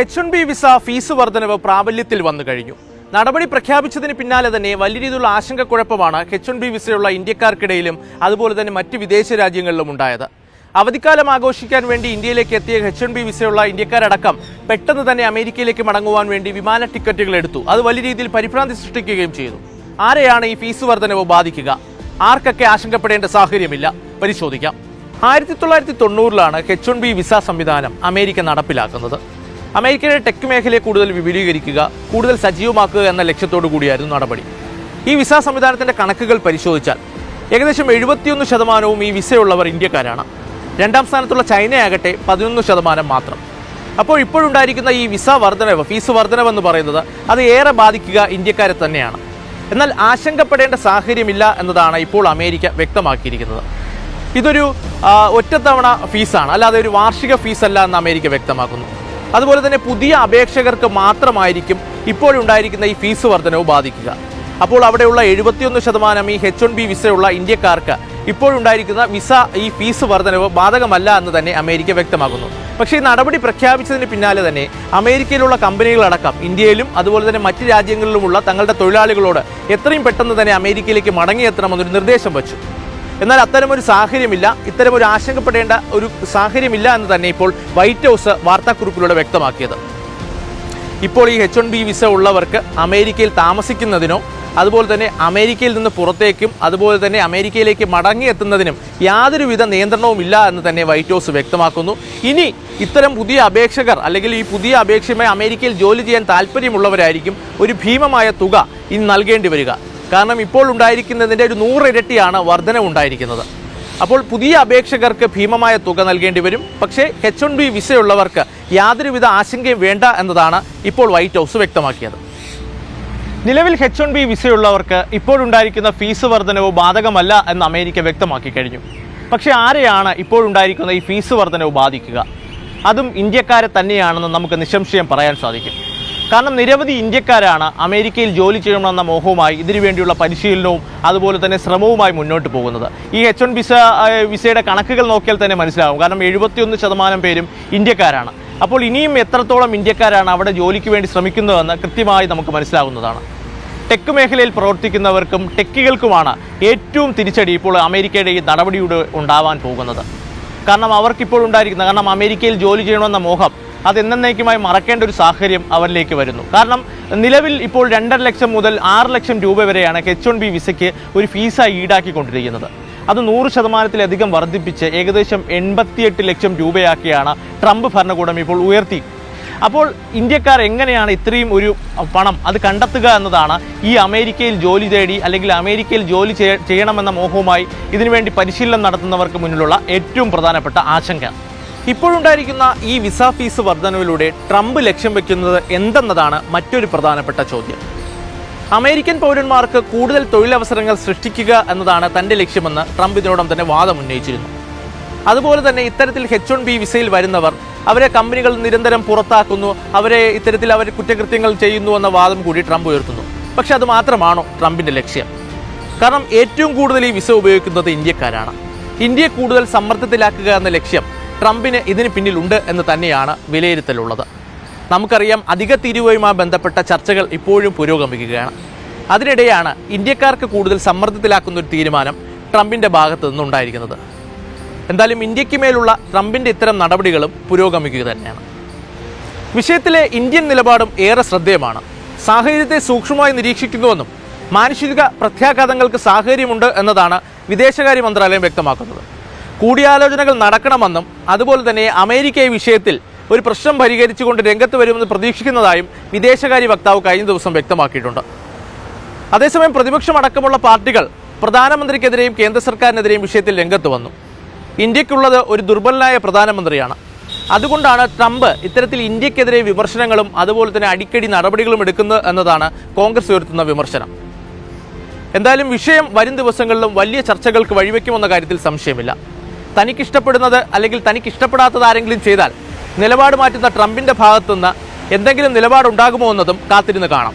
H one B visa fees വർധനവ് പ്രാബല്യത്തിൽ വന്നു കഴിഞ്ഞു. നടപടി പ്രഖ്യാപിച്ചതിന് പിന്നാലെ തന്നെ വലിയ രീതിയിലുള്ള ആശങ്കക്കുഴപ്പമാണ് എച്ച് വൺ ബി വിസയുള്ള ഇന്ത്യക്കാർക്കിടയിലും അതുപോലെ തന്നെ മറ്റ് വിദേശ രാജ്യങ്ങളിലും ഉണ്ടായത്. അവധിക്കാലം ആഘോഷിക്കാൻ വേണ്ടി ഇന്ത്യയിലേക്ക് എത്തിയ എച്ച് വൺ ബി വിസയുള്ള ഇന്ത്യക്കാരടക്കം പെട്ടെന്ന് തന്നെ അമേരിക്കയിലേക്ക് മടങ്ങുവാൻ വേണ്ടി വിമാന ടിക്കറ്റുകൾ എടുത്തു. അത് വലിയ രീതിയിൽ പരിഭ്രാന്തി സൃഷ്ടിക്കുകയും ചെയ്തു. ആരെയാണ് ഈ ഫീസ് വർധനവ് ബാധിക്കുക? ആർക്കൊക്കെ ആശങ്കപ്പെടേണ്ട സാഹചര്യമില്ല? പരിശോധിക്കാം. ആയിരത്തി തൊള്ളായിരത്തി തൊണ്ണൂറിലാണ് എച്ച് വൺ ബി വിസ സംവിധാനം അമേരിക്ക നടപ്പിലാക്കുന്നത്. അമേരിക്കയുടെ ടെക് മേഖലയെ കൂടുതൽ വിപുലീകരിക്കുക കൂടുതൽ സജീവമാക്കുക എന്ന ലക്ഷ്യത്തോടു കൂടിയായിരുന്നു നടപടി. ഈ വിസ സംവിധാനത്തിന്റെ കണക്കുകൾ പരിശോധിച്ചാൽ ഏകദേശം എഴുപത്തിയൊന്ന് ശതമാനവും ഈ വിസയുള്ളവർ ഇന്ത്യക്കാരാണ്. രണ്ടാം സ്ഥാനത്തുള്ള ചൈനയാകട്ടെ പതിനൊന്ന് ശതമാനം മാത്രം. അപ്പോൾ ഇപ്പോഴുണ്ടായിരിക്കുന്ന ഈ വിസ വർധനവ് ഫീസ് വർധനവെന്ന് പറയുന്നത് അത് ഏറെ ബാധിക്കുക ഇന്ത്യക്കാരെ തന്നെയാണ്. എന്നാൽ ആശങ്കപ്പെടേണ്ട സാഹചര്യമില്ല എന്നതാണ് ഇപ്പോൾ അമേരിക്ക വ്യക്തമാക്കിയിരിക്കുന്നത്. ഇതൊരു ഒറ്റത്തവണ ഫീസാണ് അല്ലാതെ ഒരു വാർഷിക ഫീസല്ല എന്ന് അമേരിക്ക വ്യക്തമാക്കുന്നു. അതുപോലെ തന്നെ പുതിയ അപേക്ഷകർക്ക് മാത്രമായിരിക്കും ഇപ്പോഴുണ്ടായിരിക്കുന്ന ഈ ഫീസ് വർധനവ് ബാധിക്കുക. അപ്പോൾ അവിടെയുള്ള എഴുപത്തിയൊന്ന് ശതമാനം ഈ എച്ച് വൺ ബി വിസയുള്ള ഇന്ത്യക്കാർക്ക് ഇപ്പോഴുണ്ടായിരിക്കുന്ന വിസ ഈ ഫീസ് വർധനവ് ബാധകമല്ല എന്ന് തന്നെ അമേരിക്ക വ്യക്തമാക്കുന്നു. പക്ഷേ ഈ നടപടി പ്രഖ്യാപിച്ചതിന് പിന്നാലെ തന്നെ അമേരിക്കയിലുള്ള കമ്പനികളടക്കം ഇന്ത്യയിലും അതുപോലെ തന്നെ മറ്റ് രാജ്യങ്ങളിലുമുള്ള തങ്ങളുടെ തൊഴിലാളികളോട് എത്രയും പെട്ടെന്ന് തന്നെ അമേരിക്കയിലേക്ക് മടങ്ങിയെത്തണമെന്നൊരു നിർദ്ദേശം വച്ചു. എന്നാൽ അത്തരമൊരു സാഹചര്യമില്ല. ഇത്തരമൊരു ആശങ്കപ്പെടേണ്ട ഒരു സാഹചര്യമില്ല എന്ന് തന്നെ ഇപ്പോൾ വൈറ്റ് ഹൗസ് വാർത്താക്കുറിപ്പിലൂടെ വ്യക്തമാക്കിയത്. ഇപ്പോൾ ഈ എച്ച് വൺ ബി വിസ ഉള്ളവർക്ക് അമേരിക്കയിൽ താമസിക്കുന്നതിനോ അതുപോലെ തന്നെ അമേരിക്കയിൽ നിന്ന് പുറത്തേക്കും അതുപോലെ തന്നെ അമേരിക്കയിലേക്ക് മടങ്ങിയെത്തുന്നതിനും യാതൊരുവിധ നിയന്ത്രണവും ഇല്ല എന്ന് തന്നെ വൈറ്റ് ഹൗസ് വ്യക്തമാക്കുന്നു. ഇനി ഇത്തരം പുതിയ അപേക്ഷകർ അല്ലെങ്കിൽ ഈ പുതിയ അപേക്ഷയുമായി അമേരിക്കയിൽ ജോലി ചെയ്യാൻ താല്പര്യമുള്ളവരായിരിക്കും ഒരു ഭീമമായ തുക ഇനി നൽകേണ്ടി വരിക. കാരണം ഇപ്പോൾ ഉണ്ടായിരിക്കുന്നതിന്റെ ഒരു നൂറിരട്ടിയാണ് വർധന ഉണ്ടായിരിക്കുന്നത്. അപ്പോൾ പുതിയ അപേക്ഷകർക്ക് ഭീമമായ തുക നൽകേണ്ടി വരും. പക്ഷേ എച്ച് വൺ ബി വിസയുള്ളവർക്ക് യാതൊരുവിധ ആശങ്കയും വേണ്ട എന്നതാണ് ഇപ്പോൾ വൈറ്റ് ഹൗസ് വ്യക്തമാക്കിയത്. നിലവിൽ എച്ച് വൺ ബി വിസയുള്ളവർക്ക് ഇപ്പോഴുണ്ടായിരിക്കുന്ന ഫീസ് വർധനവ് ബാധകമല്ല എന്ന് അമേരിക്ക വ്യക്തമാക്കി കഴിഞ്ഞു. പക്ഷേ ആരെയാണ് ഇപ്പോഴുണ്ടായിരിക്കുന്ന ഈ ഫീസ് വർധനവ് ബാധിക്കുക? അതും ഇന്ത്യക്കാരെ തന്നെയാണെന്ന് നമുക്ക് നിസ്സംശയം പറയാൻ സാധിക്കും. കാരണം നിരവധി ഇന്ത്യക്കാരാണ് അമേരിക്കയിൽ ജോലി ചെയ്യണമെന്ന മോഹവുമായി ഇതിനു വേണ്ടിയുള്ള പരിശീലനവും അതുപോലെ തന്നെ ശ്രമവുമായി മുന്നോട്ട് പോകുന്നത്. ഈ എച്ച് വൺ വിസ വിസയുടെ കണക്കുകൾ നോക്കിയാൽ തന്നെ മനസ്സിലാവും. കാരണം എഴുപത്തിയൊന്ന് ശതമാനം പേരും ഇന്ത്യക്കാരാണ്. അപ്പോൾ ഇനിയും എത്രത്തോളം ഇന്ത്യക്കാരാണ് അവിടെ ജോലിക്ക് വേണ്ടി ശ്രമിക്കുന്നതെന്ന് കൃത്യമായി നമുക്ക് മനസ്സിലാവുന്നതാണ്. ടെക് മേഖലയിൽ പ്രവർത്തിക്കുന്നവർക്കും ടെക്കുകൾക്കുമാണ് ഏറ്റവും തിരിച്ചടി ഇപ്പോൾ അമേരിക്കയുടെ ഈ നടപടിയുടെ ഉണ്ടാവാൻ പോകുന്നത്. കാരണം അവർക്കിപ്പോൾ ഉണ്ടായിരിക്കുന്ന കാരണം അമേരിക്കയിൽ ജോലി ചെയ്യണമെന്ന മോഹം അത് എന്നേക്കുമായി മറക്കേണ്ട ഒരു സാഹചര്യം അവരിലേക്ക് വരുന്നു. കാരണം നിലവിൽ ഇപ്പോൾ രണ്ടര ലക്ഷം മുതൽ ആറ് ലക്ഷം രൂപ വരെയാണ് എച്ച് വൺ ബി വിസയ്ക്ക് ഒരു ഫീസായി ഈടാക്കിക്കൊണ്ടിരിക്കുന്നത്. അത് നൂറ് ശതമാനത്തിലധികം വർദ്ധിപ്പിച്ച് ഏകദേശം എൺപത്തിയെട്ട് ലക്ഷം രൂപയാക്കിയാണ് ട്രംപ് ഭരണകൂടം ഇപ്പോൾ ഉയർത്തി. അപ്പോൾ ഇന്ത്യക്കാർ എങ്ങനെയാണ് ഇത്രയും ഒരു പണം അത് കണ്ടെത്തുക എന്നതാണ് ഈ അമേരിക്കയിൽ ജോലി തേടി അല്ലെങ്കിൽ അമേരിക്കയിൽ ജോലി ചെയ്യണമെന്ന മോഹവുമായി ഇതിനുവേണ്ടി പരിശീലനം നടത്തുന്നവർക്ക് മുന്നിലുള്ള ഏറ്റവും പ്രധാനപ്പെട്ട ആശങ്ക. ഇപ്പോഴുണ്ടായിരിക്കുന്ന ഈ വിസ ഫീസ് വർധനവിലൂടെ ട്രംപ് ലക്ഷ്യം വെക്കുന്നത് എന്തെന്നതാണ് മറ്റൊരു പ്രധാനപ്പെട്ട ചോദ്യം. അമേരിക്കൻ പൗരന്മാർക്ക് കൂടുതൽ തൊഴിലവസരങ്ങൾ സൃഷ്ടിക്കുക എന്നതാണ് തന്റെ ലക്ഷ്യമെന്ന് ട്രംപ് ഇതിനോടം തന്നെ വാദം ഉന്നയിച്ചിരുന്നു. അതുപോലെ തന്നെ ഇത്തരത്തിൽ എച്ച് വൺ ബി വിസയിൽ വരുന്നവർ അവരെ കമ്പനികൾ നിരന്തരം പുറത്താക്കുന്നു അവരെ ഇത്തരത്തിൽ അവർ കുറ്റകൃത്യങ്ങൾ ചെയ്യുന്നു എന്ന വാദം കൂടി ട്രംപ് ഉയർത്തുന്നു. പക്ഷെ അത് മാത്രമാണോ ട്രംപിന്റെ ലക്ഷ്യം? കാരണം ഏറ്റവും കൂടുതൽ ഈ വിസ ഉപയോഗിക്കുന്നത് ഇന്ത്യക്കാരാണ്. ഇന്ത്യയെ കൂടുതൽ സമ്മർദ്ദത്തിലാക്കുക എന്ന ലക്ഷ്യം ട്രംപിന് ഇതിന് പിന്നിലുണ്ട് എന്ന് തന്നെയാണ് വിലയിരുത്തലുള്ളത്. നമുക്കറിയാം അധിക തീരുവയുമായി ബന്ധപ്പെട്ട ചർച്ചകൾ ഇപ്പോഴും പുരോഗമിക്കുകയാണ്. അതിനിടെയാണ് ഇന്ത്യക്കാർക്ക് കൂടുതൽ സമ്മർദ്ദത്തിലാക്കുന്ന ഒരു തീരുമാനം ട്രംപിന്റെ ഭാഗത്തു നിന്നുണ്ടായിരിക്കുന്നത്. എന്തായാലും ഇന്ത്യയ്ക്ക് മേലുള്ള ട്രംപിന്റെ ഇത്തരം നടപടികളും പുരോഗമിക്കുക തന്നെയാണ്. വിഷയത്തിലെ ഇന്ത്യൻ നിലപാടും ഏറെ ശ്രദ്ധേയമാണ്. സാഹചര്യത്തെ സൂക്ഷ്മമായി നിരീക്ഷിക്കുന്നുവെന്നും മാനുഷിക പ്രത്യാഘാതങ്ങൾക്ക് സാഹചര്യമുണ്ട് എന്നതാണ് വിദേശകാര്യ മന്ത്രാലയം വ്യക്തമാക്കുന്നത്. കൂടിയാലോചനകൾ നടക്കണമെന്നും അതുപോലെ തന്നെ അമേരിക്ക ഈ വിഷയത്തിൽ ഒരു പ്രശ്നം പരിഹരിച്ചുകൊണ്ട് രംഗത്ത് വരുമെന്ന് പ്രതീക്ഷിക്കുന്നതായും വിദേശകാര്യ വക്താവ് കഴിഞ്ഞ ദിവസം വ്യക്തമാക്കിയിട്ടുണ്ട്. അതേസമയം പ്രതിപക്ഷം അടക്കമുള്ള പാർട്ടികൾ പ്രധാനമന്ത്രിക്കെതിരെയും കേന്ദ്ര സർക്കാരിനെതിരെയും വിഷയത്തിൽ രംഗത്ത് വന്നു. ഇന്ത്യക്കുള്ളത് ഒരു ദുർബലനായ പ്രധാനമന്ത്രിയാണ്. അതുകൊണ്ടാണ് ട്രംപ് ഇത്തരത്തിൽ ഇന്ത്യക്കെതിരെ വിമർശനങ്ങളും അതുപോലെ തന്നെ അടിക്കടി നടപടികളും എടുക്കുന്നത് എന്നതാണ് കോൺഗ്രസ് ഉയർത്തുന്ന വിമർശനം. എന്തായാലും വിഷയം വരും ദിവസങ്ങളിലും വലിയ ചർച്ചകൾക്ക് വഴിവെക്കുമെന്ന കാര്യത്തിൽ സംശയമില്ല. തനിക്കിഷ്ടപ്പെടുന്നത് അല്ലെങ്കിൽ തനിക്ക് ഇഷ്ടപ്പെടാത്തത് ആരെങ്കിലും ചെയ്താൽ നിലപാട് മാറ്റുന്ന ട്രംപിന്റെ ഭാഗത്തുനിന്ന് എന്തെങ്കിലും നിലപാടുണ്ടാകുമോ എന്നതും കാത്തിരുന്ന് കാണാം.